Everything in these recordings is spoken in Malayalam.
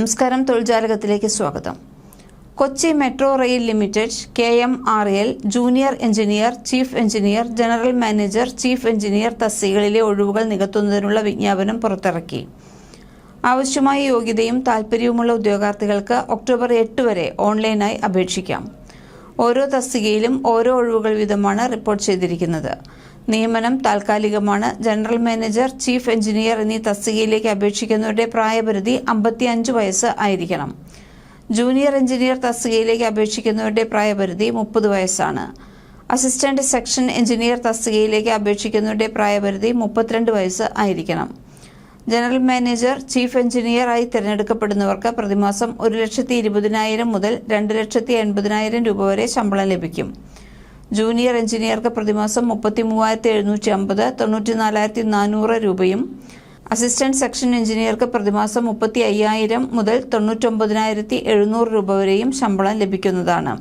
നമസ്കാരം തൊഴിൽജാലകത്തിലേക്ക് സ്വാഗതം. Kochi metro rail limited K M R L junior engineer chief engineer general manager chief engineer തസ്തികകളിലെ ഒഴിവുകൾ നികത്തുന്നതിനുള്ള വിജ്ഞാപനം പുറത്തിറക്കി. ആവശ്യമായ യോഗ്യതയും താൽപ്പര്യവുമുള്ള ഉദ്യോഗാർത്ഥികൾക്ക് ഒക്ടോബർ എട്ട് വരെ ഓൺലൈനായി അപേക്ഷിക്കാം. ഓരോ തസ്തികയിലും ഓരോ ഒഴിവുകൾ വീതമാണ് റിപ്പോർട്ട് ചെയ്തിരിക്കുന്നത്. നിയമനം താൽക്കാലികമാണ്. ജനറൽ മാനേജർ ചീഫ് എഞ്ചിനീയർ എന്നീ തസ്തികയിലേക്ക് അപേക്ഷിക്കുന്നവരുടെ പ്രായപരിധി അമ്പത്തിയഞ്ച് വയസ്സ് ആയിരിക്കണം. ജൂനിയർ എഞ്ചിനീയർ തസ്തികയിലേക്ക് അപേക്ഷിക്കുന്നവരുടെ പ്രായപരിധി മുപ്പത് വയസ്സാണ്. അസിസ്റ്റന്റ് സെക്ഷൻ എഞ്ചിനീയർ തസ്തികയിലേക്ക് അപേക്ഷിക്കുന്നവരുടെ പ്രായപരിധി മുപ്പത്തിരണ്ട് വയസ്സ് ആയിരിക്കണം. ജനറൽ മാനേജർ ചീഫ് എഞ്ചിനീയർ ആയി തിരഞ്ഞെടുക്കപ്പെടുന്നവർക്ക് പ്രതിമാസം ഒരു ലക്ഷത്തി ഇരുപതിനായിരം മുതൽ രണ്ട് ലക്ഷത്തി എൺപതിനായിരം രൂപ വരെ ശമ്പളം ലഭിക്കും. ജൂനിയർ എഞ്ചിനീയർക്ക് പ്രതിമാസം മുപ്പത്തി മൂവായിരത്തി എഴുന്നൂറ്റി അമ്പത് തൊണ്ണൂറ്റി നാലായിരത്തി നാനൂറ് രൂപയും അസിസ്റ്റന്റ് സെക്ഷൻ എഞ്ചിനീയർക്ക് പ്രതിമാസം മുപ്പത്തി അയ്യായിരം മുതൽ തൊണ്ണൂറ്റൊമ്പതിനായിരത്തി എഴുന്നൂറ് രൂപ വരെയും ശമ്പളം ലഭിക്കുന്നതാണ്.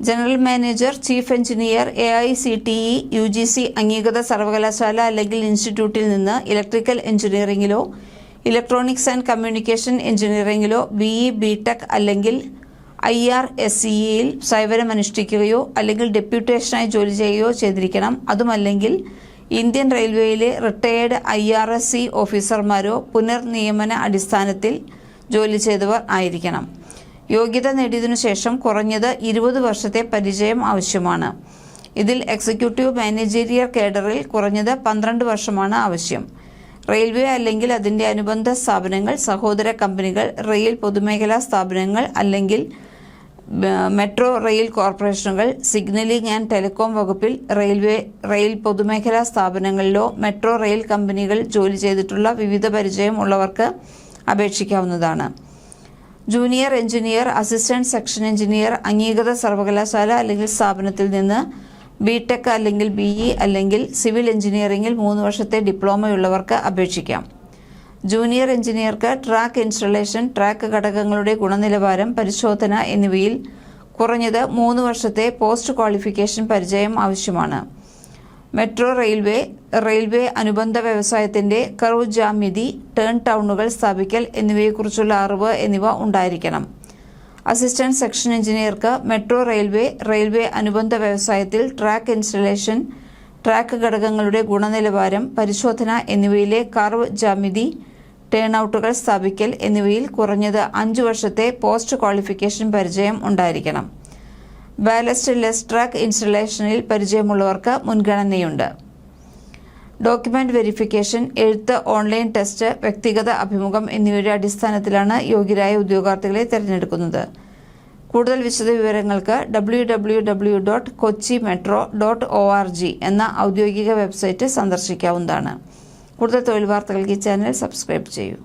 General manager chief engineer A I C T E U G C അംഗീകൃത സർവകലാശാല അല്ലെങ്കിൽ ഇൻസ്റ്റിറ്റ്യൂട്ടിൽ നിന്ന് ഇലക്ട്രിക്കൽ എഞ്ചിനീയറിംഗിലോ ഇലക്ട്രോണിക്സ് ആൻഡ് കമ്മ്യൂണിക്കേഷൻ എഞ്ചിനീയറിംഗിലോ ബി ഇ ബി ടെക് അല്ലെങ്കിൽ ഐ ആർ എസ് സിയിൽ സേവനമനുഷ്ഠിക്കുകയോ അല്ലെങ്കിൽ ഡെപ്യൂട്ടേഷനായി ജോലി ചെയ്യുകയോ ചെയ്തിരിക്കണം. അതുമല്ലെങ്കിൽ Indian റെയിൽവേയിലെ retired I R S C ഓഫീസർമാരോ പുനർനിയമന അടിസ്ഥാനത്തിൽ ജോലി ചെയ്തവർ ആയിരിക്കണം. യോഗ്യത നേടിയതിനു ശേഷം കുറഞ്ഞത് ഇരുപത് വർഷത്തെ പരിചയം ആവശ്യമാണ്. ഇതിൽ എക്സിക്യൂട്ടീവ് മാനേജീരിയൽ കേഡറിൽ കുറഞ്ഞത് പന്ത്രണ്ട് വർഷമാണ് ആവശ്യം. റെയിൽവേ അല്ലെങ്കിൽ അതിന്റെ അനുബന്ധ സ്ഥാപനങ്ങൾ സഹോദര കമ്പനികൾ റെയിൽ പൊതുമേഖലാ സ്ഥാപനങ്ങൾ അല്ലെങ്കിൽ മെട്രോ റെയിൽ കോർപ്പറേഷനുകൾ സിഗ്നലിംഗ് ആൻഡ് ടെലികോം വകുപ്പിൽ റെയിൽവേ റെയിൽ പൊതുമേഖലാ സ്ഥാപനങ്ങളിലോ മെട്രോ റെയിൽ കമ്പനികൾ ജോലി ചെയ്തിട്ടുള്ള വിവിധ പരിചയം ഉള്ളവർക്ക് അപേക്ഷിക്കാവുന്നതാണ്. Junior engineer assistant section engineer അംഗീകൃത സർവകലാശാല അല്ലെങ്കിൽ സ്ഥാപനത്തിൽ നിന്ന് ബിടെക് അല്ലെങ്കിൽ ബി അല്ലെങ്കിൽ സിവിൽ എഞ്ചിനീയറിംഗിൽ മൂന്ന് വർഷത്തെ ഡിപ്ലോമയുള്ളവർക്ക് അപേക്ഷിക്കാം. ജൂനിയർ എഞ്ചിനീയർക്ക് ട്രാക്ക് ഇൻസ്റ്റലേഷൻ ട്രാക്ക് ഘടകങ്ങളുടെ ഗുണനിലവാരം പരിശോധന എന്നിവയിൽ കുറഞ്ഞത് മൂന്ന് വർഷത്തെ പോസ്റ്റ് ക്വാളിഫിക്കേഷൻ പരിചയം ആവശ്യമാണ്. മെട്രോ റെയിൽവേ റെയിൽവേ അനുബന്ധ വ്യവസായത്തിന്റെ കർവ് ജാമ്യതി ടേൺ ടൗണുകൾ സ്ഥാപിക്കൽ എന്നിവയെക്കുറിച്ചുള്ള അറിവ് എന്നിവ ഉണ്ടായിരിക്കണം. അസിസ്റ്റന്റ് സെക്ഷൻ എഞ്ചിനീയർക്ക് മെട്രോ റെയിൽവേ റെയിൽവേ അനുബന്ധ വ്യവസായത്തിൽ ട്രാക്ക് ഇൻസ്റ്റലേഷൻ ട്രാക്ക് ഘടകങ്ങളുടെ ഗുണനിലവാരം പരിശോധന എന്നിവയിലെ കർവ് ജാമിതി ടേൺ ഔട്ടുകൾ സ്ഥാപിക്കൽ എന്നിവയിൽ കുറഞ്ഞത് അഞ്ച് വർഷത്തെ പോസ്റ്റ് ക്വാളിഫിക്കേഷൻ പരിചയം ഉണ്ടായിരിക്കണം. ബാലസ്റ്റ് ലെസ് ട്രാക്ക് ഇൻസ്റ്റലേഷനിൽ പരിചയമുള്ളവർക്ക് മുൻഗണനയുണ്ട്. ഡോക്യുമെന്റ് വെരിഫിക്കേഷൻ എഴുത്ത് ഓൺലൈൻ ടെസ്റ്റ് വ്യക്തിഗത അഭിമുഖം എന്നിവയുടെ അടിസ്ഥാനത്തിലാണ് യോഗ്യരായ ഉദ്യോഗാർത്ഥികളെ തിരഞ്ഞെടുക്കുന്നത്. കൂടുതൽ വിശദവിവരങ്ങൾക്ക് W W W dot Kochi metro dot O R G എന്ന ഔദ്യോഗിക വെബ്സൈറ്റ് സന്ദർശിക്കാവുന്നതാണ്. കൂടുതൽ തൊഴിൽ വാർത്തകൾക്ക് ഈ ചാനൽ സബ്സ്ക്രൈബ് ചെയ്യൂ.